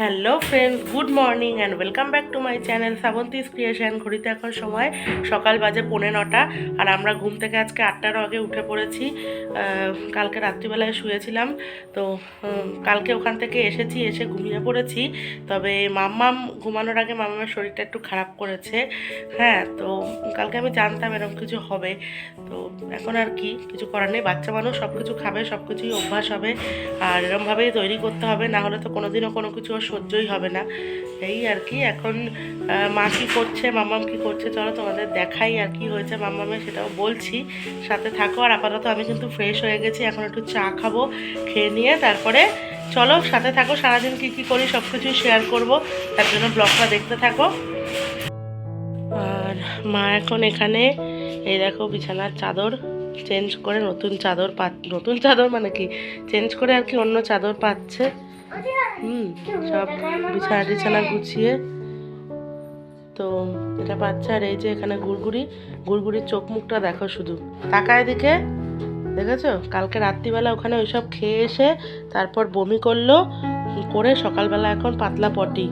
Hello friends good morning and welcome back to my channel Srabanti's creation. ঘড়িতে এখন সময় সকাল বাজে পৌনে নটা আর আমরা ঘুম থেকে আজকে আটটার আগে উঠে পড়েছি। কালকে রাত্রিবেলায় শুয়েছিলাম, তো কালকে ওখান থেকে এসেছি, এসে ঘুমিয়ে পড়েছি। তবে মাম্মাম ঘুমানোর আগে মাম্মামের শরীরটা একটু খারাপ করেছে। হ্যাঁ তো কালকে আমি জানতাম এরকম কিছু হবে। তো এখন আর কি, কিছু করার নেই। বাচ্চা মানুষ সব কিছু খাবে সব কিছুই অভ্যাস হবে। আর এরমভাবেই তৈরি করতে হবে, না হলে তো কোনোদিনও কোনো কিছু সহ্যই হবে না। এই আর কি, এখন মা কী করছে, মামাম কী করছে, চলো তোমাদের দেখাই আর কি হয়েছে মামামে সেটাও বলছি। সাথে থাকো আর আপাতত আমি কিন্তু ফ্রেশ হয়ে গেছি, এখন একটু চা খাব, খেয়ে নিয়ে তারপরে চলো সাথে থাকো, সারাদিন কী কী করি সব কিছুই শেয়ার করব, তার জন্য ব্লগটা দেখতে থাকো। আর মা এখন এখানে, এই দেখো বিছানার চাদর চেঞ্জ করে নতুন চাদর পা নতুন চাদর মানে কি? চেঞ্জ করে আর কি অন্য চাদর পাচ্ছে হুম, সব বিছানা টিছানা গুছিয়ে। তো এটা আর এই যে এখানে গুড়গুড়ি, গুড়গুড়ির চোখ মুখটা দেখো শুধু। তাকায় দিকে দেখেছ? কালকে রাত্রিবেলা ওখানে ওইসব খেয়ে এসে তারপর বমি করল, করে সকালবেলা এখন পাতলা পটি,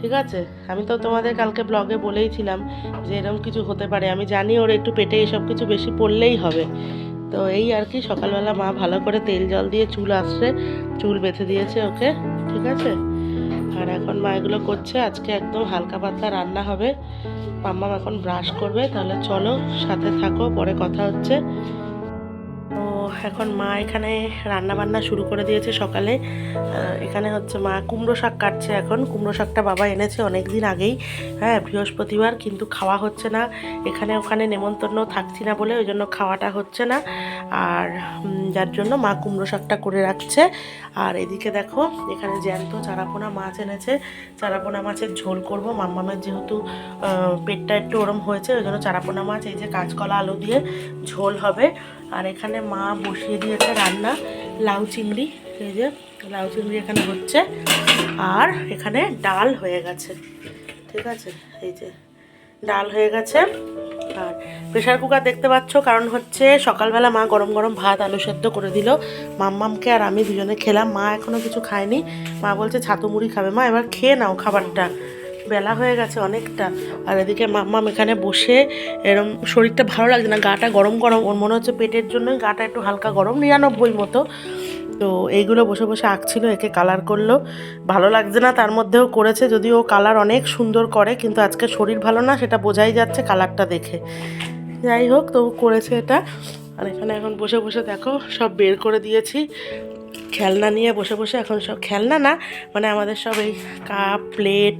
ঠিক আছে? আমি তো তোমাদের কালকে ব্লগে বলেইছিলাম যে এরকম কিছু হতে পারে। আমি জানি ওর একটু পেটে এসব কিছু বেশি পড়লেই হবে। তো এই আর কি, সকালবেলা মা ভালো করে তেল জল দিয়ে চুল আসছে চুল বেঁধে দিয়েছে ওকে, ঠিক আছে? আর এখন মা এগুলো করছে, আজকে একদম হালকা পাতলা রান্না হবে। মাম্মাম এখন ব্রাশ করবে, তাহলে চলো সাথে থাকো, পরে কথা হচ্ছে। এখন মা এখানে রান্না বান্না শুরু করে দিয়েছে সকালে। এখানে হচ্ছে মা কুমড়ো শাক কাটছে এখন। কুমড়ো শাকটা বাবা এনেছে অনেক দিন আগেই। হ্যাঁ বৃহস্পতিবার, কিন্তু খাওয়া হচ্ছে না। এখানে ওখানে নেমন্তন্ন থাকছি না বলে ওই জন্য খাওয়াটা হচ্ছে না। আর যার জন্য মা কুমড়ো শাকটা করে রাখছে। আর এদিকে দেখো, এখানে জ্যান্ত চারাপোনা মাছ এনেছে। চারাপোনা মাছের ঝোল করব। মাম্মামের যেহেতু পেটটা একটু ওরম হয়েছে ওই জন্য চারাপোনা মাছ, এই যে কাঁচকলা আলু দিয়ে ঝোল হবে। আর এখানে মা বসিয়ে দিয়েছে রান্না, লাউ চিংড়ি, এই যে লাউ চিংড়ি এখানে হচ্ছে। আর এখানে ডাল হয়ে গেছে, ঠিক আছে? এই যে ডাল হয়ে গেছে। আর প্রেশার কুকার দেখতে পাচ্ছ, কারণ হচ্ছে সকালবেলা মা গরম গরম ভাত, আলু সেদ্ধ করে দিল। মাম্মামকে আর আমি দুজনে খেলাম, মা এখনও কিছু খায়নি। মা বলছে, ছাতু মুড়ি খাবে। মা, এবার খেয়ে নাও খাবারটা। বেলা হয়ে গেছে অনেকটা। আর এদিকে মাম্মাম এখানে বসে এরম শরীরটা ভালো লাগছে না, গাটা গরম গরম, ওর মনে হচ্ছে পেটের জন্যই গাটা একটু হালকা গরম, নিরানব্বই মতো। তো এইগুলো বসে বসে আঁকছিল, একে কালার করল। ভালো লাগছে না, তার মধ্যেও করেছে, যদিও ও কালার অনেক সুন্দর করে, কিন্তু আজকে শরীর ভালো না, সেটা বোঝাই যাচ্ছে কালারটা দেখে। যাই হোক তবু করেছে এটা। আর এখানে এখন বসে বসে দেখো সব বের করে দিয়েছি। খেলনা নিয়ে বসে বসে এখন সব খেলনা না মানে আমাদের সব এই কাপ প্লেট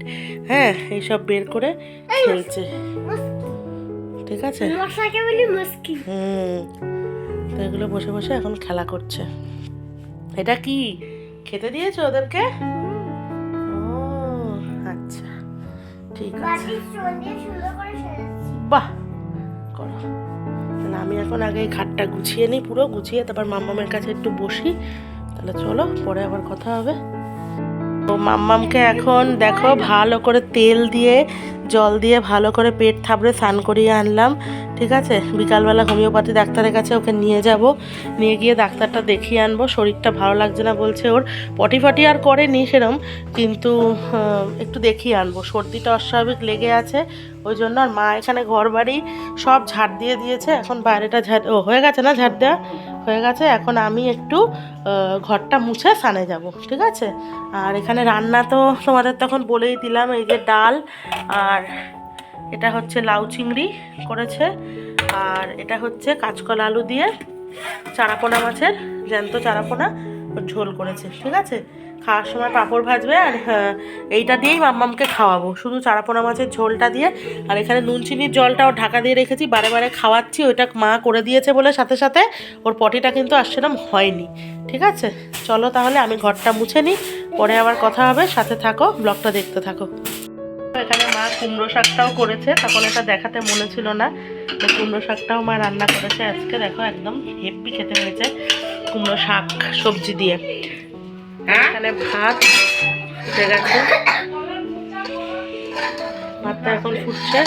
হ্যাঁ এইসব বের করে খেলছে। ঠিক আছে? হুম তো এগুলো বসে বসে এখন খেলা করছে। এটা কি? খেতে দিয়েছ ওদেরকে? ও আচ্ছা। ঠিক আছে। বাহ করো। আমি এখন আগে খাটটা গুছিয়ে নিই, পুরো গুছিয়ে তারপর মামামের কাছে একটু বসি। তাহলে চলো, পরে আবার কথা হবে। মাম্মামকে এখন দেখো ভালো করে তেল দিয়ে, জল দিয়ে ভালো করে পেট থাবড়ে স্নান করিয়ে আনলাম, ঠিক আছে? বিকালবেলা হোমিওপ্যাথি ডাক্তারের কাছে ওকে নিয়ে যাব। নিয়ে গিয়ে ডাক্তারটা দেখিয়ে আনব। শরীরটা ভালো লাগছে না বলছে ওর। পটি ফটি আর করেনি সেরম, কিন্তু একটু দেখিয়ে আনব। সর্দিটা অস্বাভাবিক লেগে আছে, ওই জন্য আর মা এখানে ঘর বাড়ি সব ঝাড় দিয়ে দিয়েছে। এখন বাইরেটা ঝাড় ও, হয়ে গেছে না ঝাড় দেওয়া? হয়ে গেছে, এখন আমি একটু ঘরটা মুছে সানে যাব, ঠিক আছে? আর এখানে রান্না তো তোমাদের তখন বলেই দিলাম, এই যে ডাল, আর এটা হচ্ছে লাউ চিংড়ি করেছে, আর এটা হচ্ছে কাঁচকলা আলু দিয়ে চারাপোনা মাছের, জ্যান্ত চারাপোনা, ঝোল করেছে, ঠিক আছে? খাওয়ার সময় পাঁপড় ভাজবে আর হ্যাঁ, এইটা দিয়েই মাম্মামকে খাওয়াবো। শুধু চারাপোনা মাছের ঝোলটা দিয়ে আর এখানে নুন চিনির জলটাও ঢাকা দিয়ে রেখেছি বারে বারে খাওয়াচ্ছি ওইটা মা করে দিয়েছে বলে সাথে সাথে ওর পটিটা কিন্তু আর সেরম হয়নি। ঠিক আছে? চলো তাহলে আমি ঘরটা মুছে নিই পরে আবার কথা হবে সাথে থাকো ব্লগটা দেখতে থাকো। এখানে মা কুমড়ো শাকটাও করেছে তখন এটা দেখাতে মনে ছিল না কুমড়ো শাকটাও মা রান্না করেছে। আজকে দেখো একদম হেভি খেতে হয়েছে কুমড়ো শাক সবজি দিয়ে। এখানে ভাত ফুটে গেছে। ভাতটা এখন ফুটছে।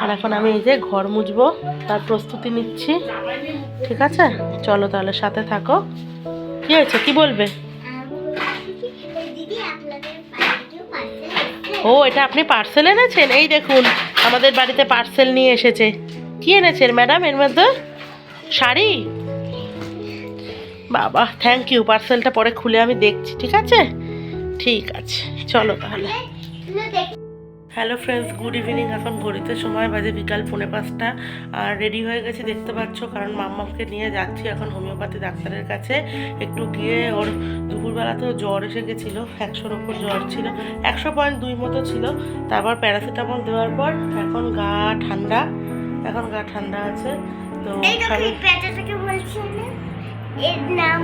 আর এখন আমি এই যে ঘর মুছবো, তার প্রস্তুতি নিচ্ছি। ঠিক আছে? চলো তাহলে সাথে থাকো। কি হয়েছে? কি বলবে? ও, এটা আপনি পার্সেল এনেছেন? এই দেখুন, আমাদের বাড়িতে পার্সেল নিয়ে এসেছে। কি এনেছেন ম্যাডাম এর মধ্যে? শাড়ি? বাবা থ্যাংক ইউ পার্সেলটা পরে খুলে আমি দেখছি ঠিক আছে? ঠিক আছে চলো তাহলে। হ্যালো ফ্রেন্ডস গুড ইভিনিং এখন ঘড়িতে সময় বাজে বিকাল পৌনে পাঁচটা। আর রেডি হয়ে গেছে দেখতে পাচ্ছ কারণ মাম্মামকে নিয়ে যাচ্ছি এখন হোমিওপ্যাথি ডাক্তারের কাছে। একটু গিয়ে ওর দুপুরবেলাতেও জ্বর এসে গেছিল একশোর ওপর জ্বর ছিল একশো পয়েন্ট দুই মতো ছিল। তারপর প্যারাসিটামল দেওয়ার পর এখন গা ঠান্ডা এখন গা ঠান্ডা আছে তো এর নাম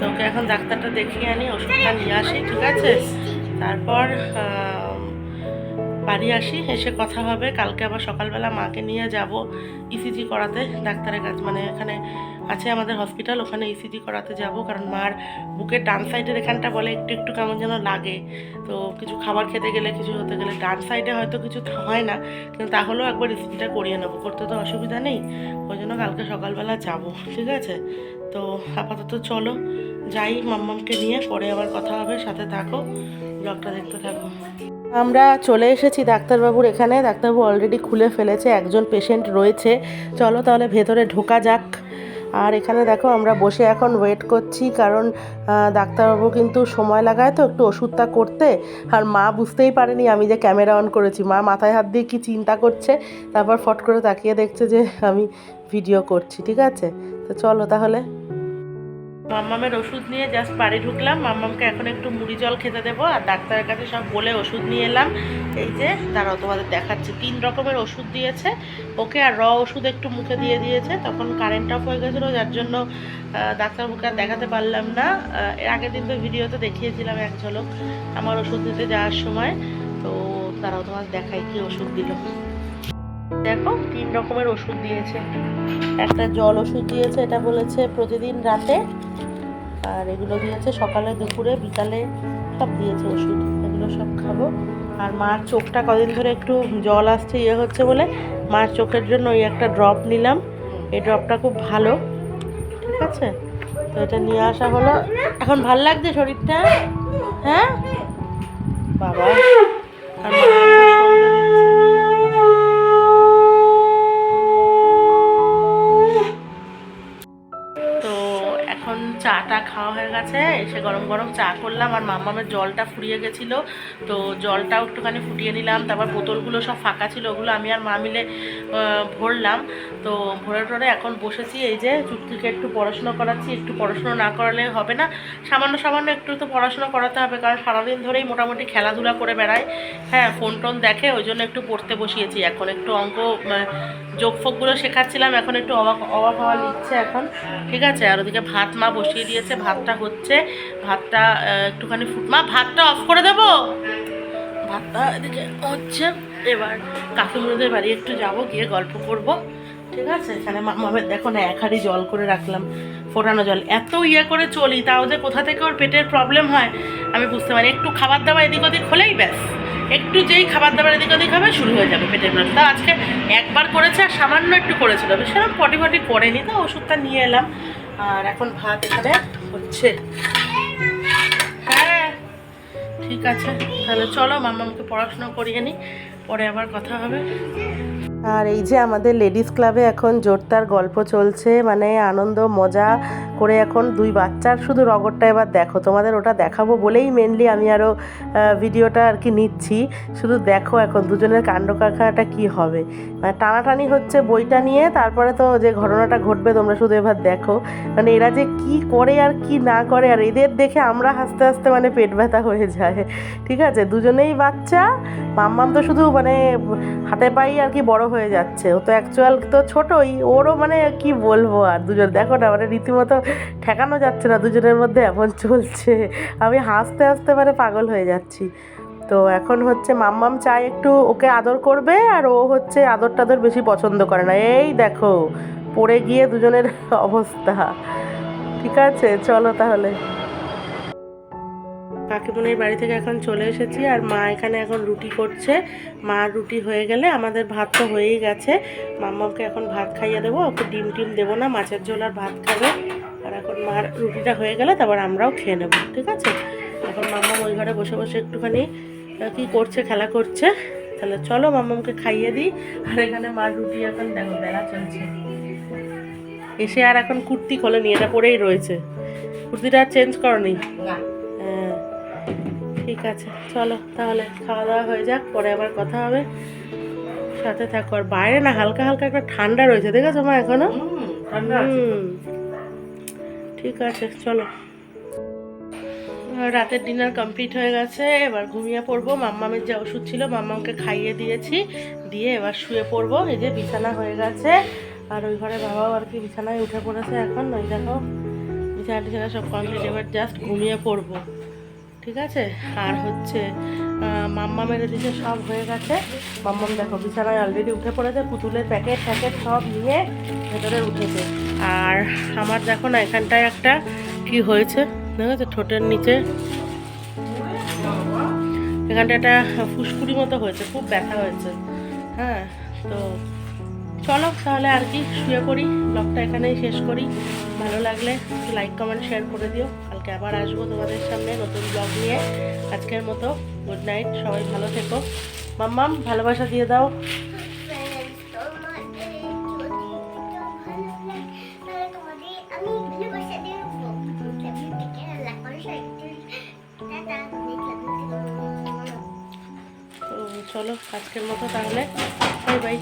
তোকে এখন ডাক্তারটা দেখিয়ে আনি ওষুধটা নিয়ে আসি ঠিক আছে? তারপর বাড়ি আসি এসে কথা হবে, কালকে আবার সকালবেলা মাকে নিয়ে যাব ইসিজি করাতে, ডাক্তারের কাছে মানে এখানে আছে আমাদের হসপিটাল ওখানে ইসিজি করাতে যাব, কারণ মার বুকের ডান সাইডের এখানটা বলে একটু একটু কেমন যেন লাগে। তো কিছু খাবার খেতে গেলে, কিছু হতে গেলে ডান সাইডে হয়তো কিছু হয় না, কিন্তু তাহলেও একবার ইসিজিটা করিয়ে নেব, করতে তো অসুবিধা নেই। ওই জন্য কালকে সকালবেলা যাব, ঠিক আছে? তো আপাতত চলো, যাই মাম্মামকে নিয়ে, পরে আবার কথা হবে, সাথে থাকো, ব্লগটা দেখতে থাকো। আমরা চলে এসেছি ডাক্তারবাবুর এখানে। ডাক্তারবাবু অলরেডি খুলে ফেলেছে, একজন পেশেন্ট রয়েছে। চলো তাহলে ভেতরে ঢোকা যাক। আর এখানে দেখো আমরা বসে এখন ওয়েট করছি, কারণ ডাক্তারবাবু কিন্তু সময় লাগায় তো একটু ওষুধটা করতে। আর মা বুঝতেই পারেনি আমি যে ক্যামেরা অন করেছি। মা মাথায় হাত দিয়ে কি চিন্তা করছে? তারপর ফট করে তাকিয়ে দেখছে যে আমি ভিডিও করছি, ঠিক আছে? তো চলো তাহলে। মাম্মামের ওষুধ নিয়ে জাস্ট বাড়ি ঢুকলাম। মাম্মামকে এখন একটু মুড়ি জল খেতে দেবো আর ডাক্তারের কাছে সব বলে ওষুধ নিয়ে এলাম। এই যে, দাঁড়াও, তোমাদের দেখাচ্ছি। তিন রকমের ওষুধ দিয়েছে। ওকে আর র ওষুধ একটু মুখে দিয়ে দিয়েছে। তখন কারেন্ট অফ হয়ে গেছিল, যার জন্য ডাক্তার ডাক্তারবাবুকে আর দেখাতে পারলাম না। এর আগের দিন তো ভিডিওতে দেখিয়েছিলাম এক ঝলক আমার ওষুধ দিতে যাওয়ার সময়। তো তারাও তোমার দেখাই কি ওষুধ দিল। দেখো, তিন রকমের ওষুধ দিয়েছে। একটা জল ওষুধ দিয়েছে, এটা বলেছে প্রতিদিন রাতে। আর এগুলো দিয়েছে সকালে, দুপুরে, বিকালে সব দিয়েছে ওষুধ। এগুলো সব খাব। আর মার চোখটা কদিন ধরে একটু জল আসছে ইয়ে হচ্ছে বলে মার চোখের জন্য ওই একটা ড্রপ নিলাম। এই ড্রপটা খুব ভালো, ঠিক আছে? তো এটা নিয়ে আসা হলো। এখন ভালো লাগছে শরীরটা? হ্যাঁ? বাবা। চাটা খাওয়া হয়ে গেছে, এসে গরম গরম চা করলাম, আর মাম্মামের জলটা ফুরিয়ে গেছিল। তো জলটাও একটুখানি ফুটিয়ে নিলাম, তারপর বোতলগুলো সব ফাঁকা ছিল, ওগুলো আমি আর মা মিলে ভরলাম। তো ভরে টরে এখন বসেছি, এই যে চুটকিকে একটু পড়াশুনো করাচ্ছি, একটু পড়াশুনো না করালে হবে না। সামান্য সামান্য একটু তো পড়াশুনো করাতে হবে, কারণ সারাদিন ধরেই মোটামুটি খেলাধুলা করে বেড়ায়। হ্যাঁ ফোন টোন দেখে ওই জন্য একটু পড়তে বসিয়েছি, এখন একটু অঙ্ক আহ, যোগ শেখাচ্ছিলাম এখন একটু অবাক অবাক হওয়া নিচ্ছে এখন। ঠিক আছে? আর ওদিকে ভাত মা বসিয়ে দিয়েছে ভাতটা হচ্ছে ভাতটা একটুখানি ফুট মা ভাতটা অফ করে দেবো? ভাতটা এদিকে হচ্ছে এবার কাকিমুনিদের বাড়ি একটু যাব গিয়ে গল্প করব। ঠিক আছে? এখানে মামামের দেখো না এক হাঁড়ি জল করে রাখলাম ফোটানো জল। এত ইয়ে করে চলি তাও যে কোথা থেকে ওর পেটের প্রবলেম হয় আমি বুঝতে পারি একটু খাবার দাবার এদিক ওদিক হলেই ব্যাস। একটু যেই খাবার দাবার এদিক ওদিক হবে, শুরু হয়ে যাবে পেটের তা আজকে একবার করেছে আর সামান্য একটু করেছিল। সেরকম পটি পটি করেনি, তো ওষুধটা নিয়ে এলাম। আর এখন ভাত এখানে হচ্ছে। হ্যাঁ ঠিক আছে। তাহলে চলো মামাকে পড়াশোনা করিয়ে নিই পরে আবার কথা হবে। আর এই যে আমাদের লেডিস ক্লাবে এখন জোরদার গল্প চলছে মানে আনন্দ, মজা করে এখন দুই বাচ্চার শুধু রগরটা এবার দেখো। তোমাদের ওটা দেখাবো বলেই মেনলি আমি আরও ভিডিওটা আর কি নিচ্ছি। শুধু দেখো এখন দুজনের কাণ্ড কারখানাটা কী হবে। মানে টানাটানি হচ্ছে বইটা নিয়ে, তারপরে তো যে ঘটনাটা ঘটবে তোমরা শুধু এবার দেখো। মানে এরা যে কি করে আর কি না করে, আর এদের দেখে আমরা হাসতে হাসতে মানে পেট ব্যথা হয়ে যায়। ঠিক আছে? দুজনেই বাচ্চা, মাম্মাম তো শুধু মানে হাতে পাই আর কি বড় হয়ে যাচ্ছে। ও তো অ্যাকচুয়াল তো ছোটই, ওরও মানে কি বলব আর দুজন। দেখো না মানে রীতিমতো ঠেকানো যাচ্ছে না, দুজনের মধ্যে এমন চলছে। আমি হাসতে হাসতে মানে পাগল হয়ে যাচ্ছি। তো এখন হচ্ছে মাম্মাম চায় একটু ওকে আদর করবে আর ও হচ্ছে আদর টাদর বেশি পছন্দ করে না। এই দেখো, পড়ে গিয়ে দুজনের অবস্থা। ঠিক আছে, চলো তাহলে। কাকিমনির বাড়ি থেকে এখন চলে এসেছি আর মা এখানে এখন রুটি করছে। মা রুটি হয়ে গেলে আমাদের ভাত তো হয়েই গেছে। মাম্মাকে এখন ভাত খাইয়ে দেবো, ওকে ডিম টিম দেবো না, মাছের ঝোল আর ভাত খাবে। মার রুটিটা হয়ে গেলে তারপর আমরাও খেয়ে নেব ঠিক আছে? এখন মাম্মাম ওই ঘরে বসে বসে একটুখানি কি করছে খেলা করছে? তাহলে চলো মাম্মামকে খাইয়ে দিই। আর এখানে মার রুটি এখন দেখো বেলা চলছে। এসে আর এখন কুর্তি খোলেনি এটা পরেই রয়েছে। কুর্তিটা আর চেঞ্জ করনি? না। হ্যাঁ ঠিক আছে চলো তাহলে খাওয়া দাওয়া হয়ে যাক পরে আবার কথা হবে। সাথে থাকো আর বাইরে না হালকা হালকা একটা ঠান্ডা রয়েছে দেখেছ মা এখনও? ঠান্ডা হুম। ঠিক আছে, চলো। রাতের ডিনার কমপ্লিট হয়ে গেছে, এবার ঘুমিয়ে পড়ব। মাম্মামের যে ওষুধ ছিল, মাম্মামকে খাইয়ে দিয়েছি। দিয়ে এবার শুয়ে পড়ব। এই যে বিছানা হয়ে গেছে। আর ওই ঘরে বাবাও আর কি বিছানায় উঠে পড়েছে এখন। ওই দেখো, বিছানা টিছানা সব কমপ্লিট এবার জাস্ট ঘুমিয়ে পড়ব। ঠিক আছে? আর হচ্ছে মাম্মা মেরে এদিকে সব হয়ে গেছে। মাম্মাম দেখো বিছানায় অলরেডি উঠে পড়েছে। পুতুলের প্যাকেট প্যাকেট সব নিয়ে ভেতরে উঠেছে। আর আমার দেখো না, এখানটায় একটা কি হয়েছে? দেখেছ? ঠোঁটের নিচে। এখানটা একটা ফুসকুড়ি মতো হয়েছে, খুব ব্যথা হয়েছে। হ্যাঁ তো চলো তাহলে আর কি, শুয়ে পড়ি ব্লগটা এখানেই শেষ করি। ভালো লাগলে লাইক কমেন্ট শেয়ার করে দিও। কালকে আবার আসব তোমাদের সামনে নতুন ব্লগ নিয়ে। আজকের মতো গুড নাইট সবাই ভালো থেকো। মাম্মাম, ভালোবাসা দিয়ে দাও। আজকের মতো তাহলে বাই বাই.